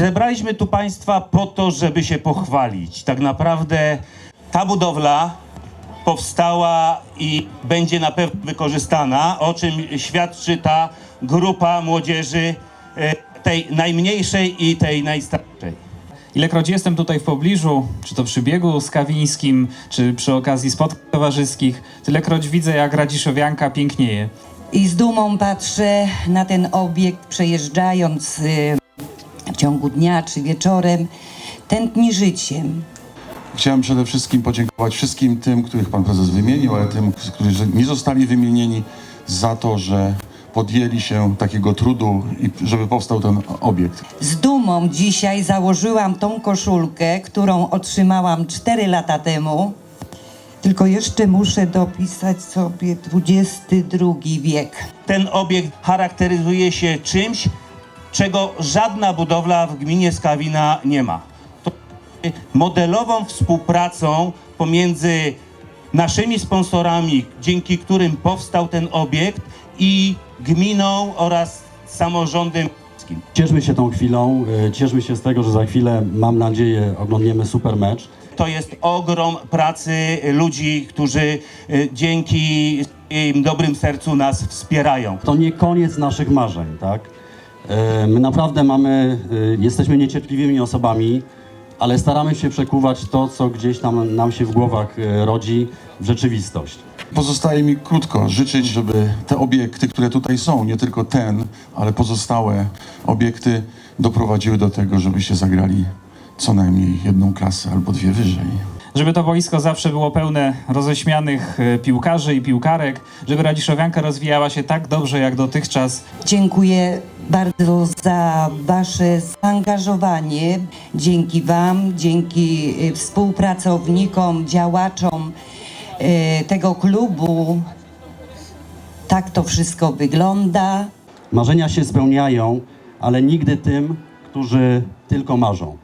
Zebraliśmy tu Państwa po to, żeby się pochwalić. Tak naprawdę ta budowla powstała i będzie na pewno wykorzystana, o czym świadczy ta grupa młodzieży, e, tej najmniejszej i tej najstarszej. Ilekroć jestem tutaj w pobliżu, czy to przy biegu skawińskim, czy przy okazji spotkań towarzyskich, tylekroć widzę, jak Radziszowianka pięknieje. I z dumą patrzę na ten obiekt, przejeżdżając y, ciągu dnia czy wieczorem, tętni życiem. Chciałem przede wszystkim podziękować wszystkim tym, których pan prezes wymienił, ale tym, którzy nie zostali wymienieni za to, że podjęli się takiego trudu i żeby powstał ten obiekt. Z dumą dzisiaj założyłam tą koszulkę, którą otrzymałam 4 lata temu. Tylko jeszcze muszę dopisać sobie XXI wiek. Ten obiekt charakteryzuje się czymś, czego żadna budowla w gminie Skawina nie ma. To modelową współpracą pomiędzy naszymi sponsorami, dzięki którym powstał ten obiekt i gminą oraz samorządem. Cieszmy się tą chwilą, y, cieszmy się z tego, że za chwilę, mam nadzieję, oglądniemy super mecz. To jest ogrom pracy ludzi, którzy y, dzięki im dobrym sercu nas wspierają. To nie koniec naszych marzeń, tak? Y, My naprawdę mamy, y, jesteśmy niecierpliwymi osobami, ale staramy się przekuwać to, co gdzieś tam nam się w głowach y, rodzi, w rzeczywistość. Pozostaje mi krótko życzyć, żeby te obiekty, które tutaj są, nie tylko ten, ale pozostałe obiekty doprowadziły do tego, żebyście zagrali co najmniej jedną klasę albo dwie wyżej. Żeby to boisko zawsze było pełne roześmianych e, piłkarzy i piłkarek, żeby Radziszowianka rozwijała się tak dobrze jak dotychczas. Dziękuję bardzo za Wasze zaangażowanie. Dzięki Wam, dzięki y, współpracownikom, działaczom y, tego klubu. Tak to wszystko wygląda. Marzenia się spełniają, ale nigdy tym, którzy tylko marzą.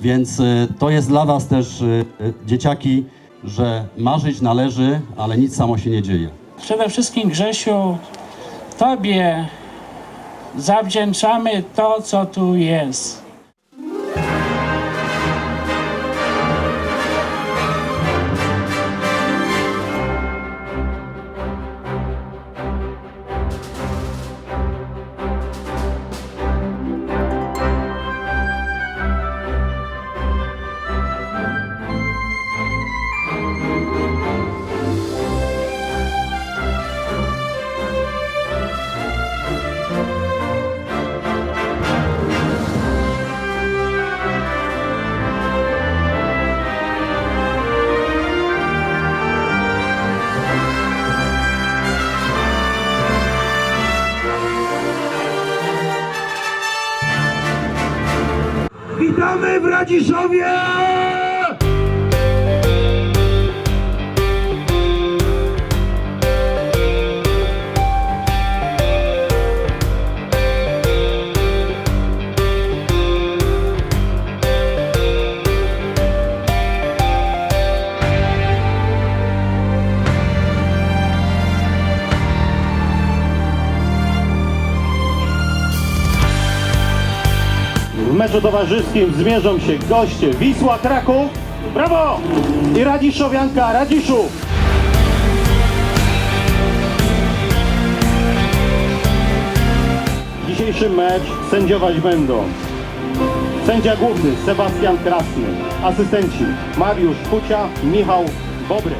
Więc y, to jest dla Was też, y, y, dzieciaki, że marzyć należy, ale nic samo się nie dzieje. Przede wszystkim Grzesiu, Tobie zawdzięczamy to, co tu jest. Witamy w Radziszowie! Meczu towarzyskim zmierzą się goście Wisła Kraków, brawo! I Radziszowianka Radziszów. Dzisiejszy mecz sędziować będą sędzia główny Sebastian Krasny, asystenci Mariusz Kucia, Michał Bobry.